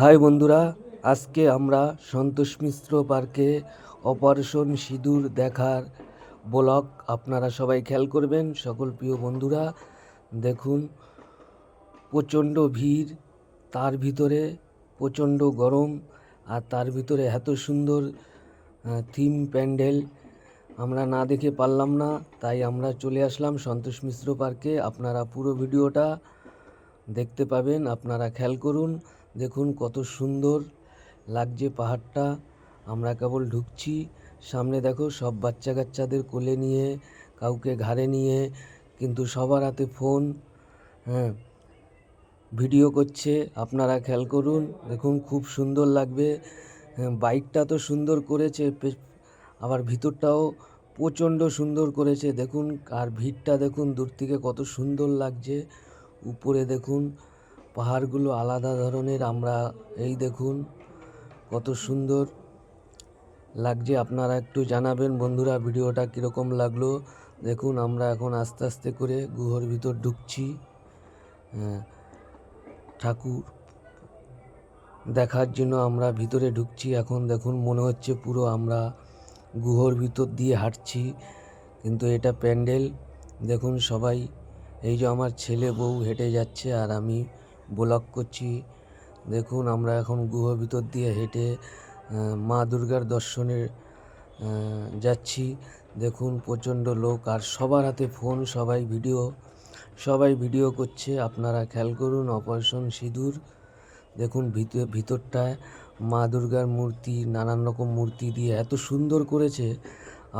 High বন্ধুরা, আজকে আমরা সন্তোষ মিশ্র পার্কে অপারেশন সিঁদুর দেখার ব্লগ আপনারা সবাই খেয়াল করবেন, সকল প্রিয় বন্ধুরা। দেখুন, প্রচণ্ড ভিড়, তার ভিতরে প্রচণ্ড গরম আর তার ভিতরে এত সুন্দর থিম প্যান্ডেল। আমরা না দেখে পারলাম না, তাই আমরা চলে আসলাম সন্তোষ মিশ্র পার্কে। আপনারা পুরো ভিডিওটা দেখতে পাবেন, আপনারা খেয়াল করুন। দেখুন কত সুন্দর লাগছে পাহাড়টা। আমরা কেবল ঢুকছি। সামনে দেখো সব বাচ্চা কাচ্চাদের কোলে নিয়ে কাউকে ঘাড়ে নিয়ে কিন্তু সবার হাতে ফোন হ্যাঁ ভিডিও করছে। আপনারা খেয়াল করুন দেখুন খুব সুন্দর লাগবে। হ্যাঁ, বাইকটা তো সুন্দর করেছে আবার ভিতরটাও প্রচণ্ড সুন্দর করেছে। দেখুন আর ভিড়টা দেখুন দূর থেকে কত সুন্দর লাগছে। উপরে দেখুন পাহাড়গুলো আলাদা ধরনের। আমরা এই দেখুন কত সুন্দর লাগছে। আপনারা একটু জানাবেন বন্ধুরা ভিডিওটা কীরকম লাগল। দেখুন আমরা এখন আস্তে আস্তে করে গুহর ভিতর ঢুকছি। হ্যাঁ, ঠাকুর দেখার জন্য আমরা ভিতরে ঢুকছি। এখন দেখুন মনে হচ্ছে পুরো আমরা গুহর ভিতর দিয়ে হাঁটছি কিন্তু এটা প্যান্ডেল। দেখুন সবাই এই যে আমার ছেলে বউ হেঁটে যাচ্ছে আর আমি ব্লগ করছি। দেখুন, আমরা এখন গুহর ভিতর দিয়ে হেঁটে মা দুর্গার দর্শনে যাচ্ছি। দেখুন, প্রচণ্ড লোক আর সবার হাতে ফোন, সবাই ভিডিও সবাই ভিডিও করছে। আপনারা খেয়াল করুন, অপারেশন সিঁদুর। দেখুন, ভিতর, ভিতরটায় মা দুর্গার মূর্তি, নানান রকম মূর্তি দিয়ে এত সুন্দর করেছে।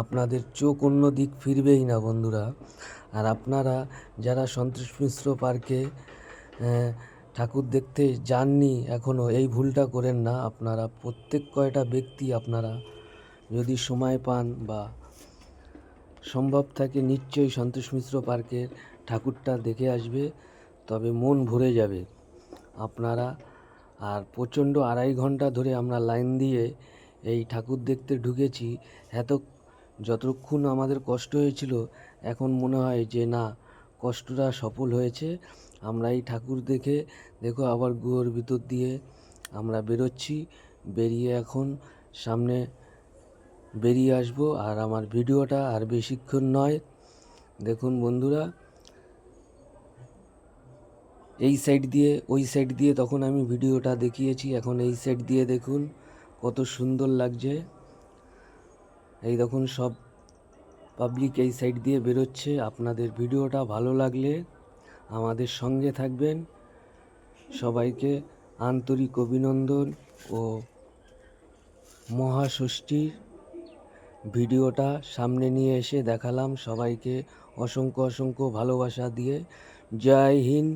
আপনাদের চোখ অন্য দিক ফিরবেই না, বন্ধুরা। আর আপনারা যারা সন্তোষ মিশ্র পার্কে ঠাকুর দেখতে যাননি এখনও এই ভুলটা করেন না আপনারা। প্রত্যেক কয়টা ব্যক্তি আপনারা যদি সময় পান বা সম্ভব থাকে নিশ্চয়ই সন্তোষ মিশ্র পার্কের ঠাকুরটা দেখে আসবে, তবে মন ভরে যাবে। আপনারা আর প্রচণ্ড আড়াই ঘণ্টা ধরে আমরা লাইন দিয়ে এই ঠাকুর দেখতে ঢুকেছি। এত যতক্ষণ আমাদের কষ্ট হয়েছিল, এখন মনে হয় যে না কষ্টটা সফল হয়েছে। আমরা এই ঠাকুর দেখে, দেখো আবার গুহর ভিতর দিয়ে আমরা বেরোচ্ছি। বেরিয়ে এখন সামনে বেরিয়ে আসব। আর আমার ভিডিওটা আর বেশিক্ষণ নয়। দেখুন বন্ধুরা, এই সাইড দিয়ে, ওই সাইড দিয়ে তখন আমি ভিডিওটা দেখিয়েছি। এখন এই সাইড দিয়ে দেখুন কত সুন্দর লাগছে। এই দেখুন সব পাবলিক এই সাইড দিয়ে বেরোচ্ছে। আপনাদের ভিডিওটা ভালো লাগলে আমাদের সঙ্গে থাকবেন। সবাইকে আন্তরিক অভিনন্দন ও মহাষষ্ঠীর ভিডিওটা সামনে নিয়ে এসে দেখালাম সবাইকে অসংখ্য অসংখ্য ভালোবাসা দিয়ে। জয় হিন্দ।